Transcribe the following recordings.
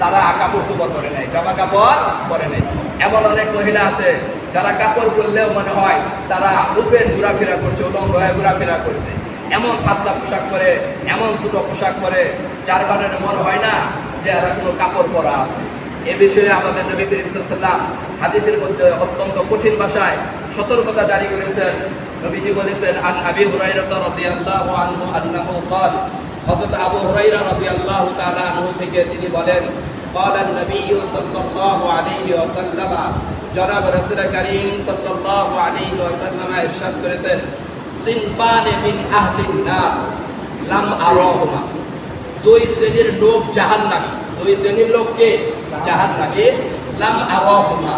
তারা কাপড় চোপড় করে নেয় জামা কাপড় পরে নেয় এমন অনেক মহিলা আছে, যারা কাপড় পরলেও মনে হয় তারা উপেন ঘোরাফেরা করছে, উলঙ্গ হয়ে ঘোরাফেরা করছে। এমন পাতলা পোশাক পরে, এমন ছোটো পোশাক পরে, যার কারণে মনে হয় না যে এরা কোনো কাপড় পরা আছে। এ বিষয়ে আমাদের নবী করিম সাল্লাম হাদিসের মধ্যে অত্যন্ত কঠিন ভাষায় সতর্কতা জারি করেছেন। নবীজি বলেছেন, আন আবি হুরাইরাতা রাদিয়াল্লাহু আনহু আন্নাহু হযরত আবু হুরাইরা রাদিয়াল্লাহু তাআলা আনহু থেকে তিনি বলেন قال النبي صلى الله عليه وسلم জনাব রাসূল করিম সাল্লাল্লাহু আলাইহি ওয়াসাল্লাম ইরশাদ করেছেন সিনফানে মিন আহলিন নার লাম আরাহুমা দুই শ্রেণীর লোক জাহান্নামী দুই শ্রেণীর লোককে জাহান্নামী লাম আরাহুমা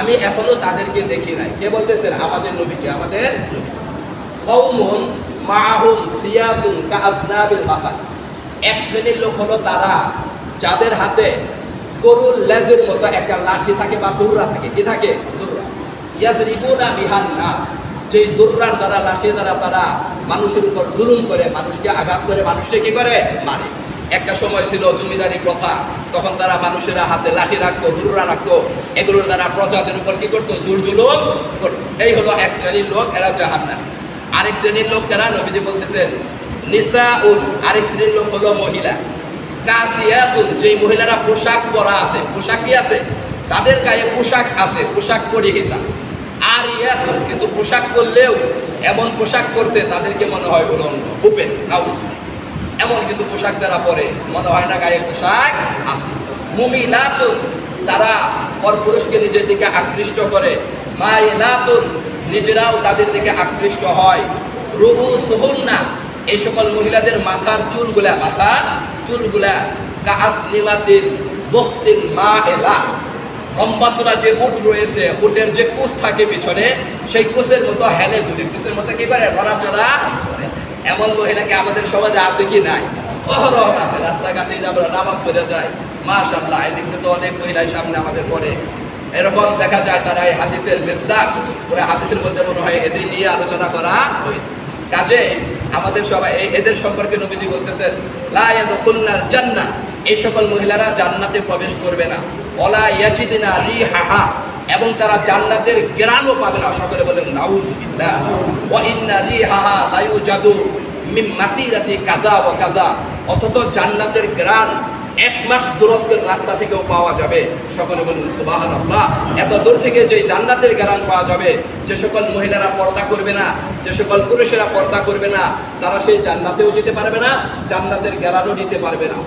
আমি এখনো তাদেরকে দেখি নাই কে বলতেছেন আমাদের নবীকে আমাদের নবী কৌমুন মাহুম সিয়াতুন কাআবনাবিল বাকাল এক শ্রেণির লোক হলো তারা, যাদের হাতে গরুর লেজের মতো একটা লাঠি থাকে বা দুর্রা থাকে। কি থাকে? দুর্রা। ইয়াজরিবুনা বিহান নাস। যে দুর্রার দ্বারা লাঠি দ্বারা তারা মানুষের উপর জুলুম করে, মানুষকে আঘাত করে, মানুষকে কি করে? মারে। একটা সময় ছিল জমিদারি প্রথা, তখন তারা মানুষেরা হাতে লাঠি রাখতো, দুর্রা রাখতো। এগুলোর দ্বারা প্রজাদের উপর কি করতো? জুল জুলুম করতো। এই হলো এক শ্রেণির লোক, এরা জাহান্নামী। আরেক শ্রেণির লোক যারা নবীজি বলতেছেন নিসা উল আরেক শ্রেণির লোক হলো মহিলা। কাসিয়াতুন, যেই মহিলারা পোশাক পরা আছে। পোশাক কি আছে? তাদের গায়ে পোশাক আছে, পোশাক পরিহিতা। আর ইয়াতুন কিছু পোশাক করলেও এমন পোশাক করছে তাদেরকে মনে হয় উলঙ্গ ওপেন নাউজ এমন কিছু পোশাক যারা পরে, মনে হয় না গায়ে পোশাক আছে। মুমিলাতুন তারা পরপুরুষকে নিজের দিকে আকৃষ্ট করে। মাইলাতুন নিজেরাও তাদের দিকে আকৃষ্ট হয়। রুবু সুহুন্না এই সকল মহিলাদের মাথার চুলগুলা মাথার চুলগুলা মা এলা যে উট রয়েছে, উটের যে কুচ থাকে পিছনে, সেই কুচের মতো হেলে তুলে কুচের মতো কি করে? নড়াচড়া। এমন মহিলাকে আমাদের সমাজে আছে কি নাই? অহরহ আছে, রাস্তাঘাটে যে আমরা নামাজ পড়ে যাই। মাশাল্লাহ তো অনেক মহিলাই সামনে আমাদের পড়ে। এরকম দেখা যায় তারা এই হাদিসের মেজদাক পুরো হাদিসের মধ্যে মনে হয় এদের নিয়ে আলোচনা করা হয়েছে। কাজে আমাদের সবাই এদের সম্পর্কে নবীজি বলতেছেন জান্নাহ এই সকল মহিলারা জান্নাতে প্রবেশ করবে না। ওলা ইয়াজিদিনা রিহাহা এবং তারা জান্নাতের গ্রানও পাবে না। সকলে বলেন নাউজুবিল্লাহ ওয়া ইন্না রিহাহা লা ইউজাদু মিন মাসিরাতি কাযা ওয়া কাযা অথচ জান্নাতের গ্রান এক মাস দূরত্বের রাস্তা থেকেও পাওয়া যাবে। সকলে বলুন সুবাহান আল্লাহ এত দূর থেকে যে জান্নাতের গ্যারান পাওয়া যাবে, যে সকল মহিলারা পর্দা করবে না, যে সকল পুরুষেরা পর্দা করবে না, তারা সেই জান্নাতেও যেতে পারবে না, জান্নাতের গ্যারানও নিতে পারবে না।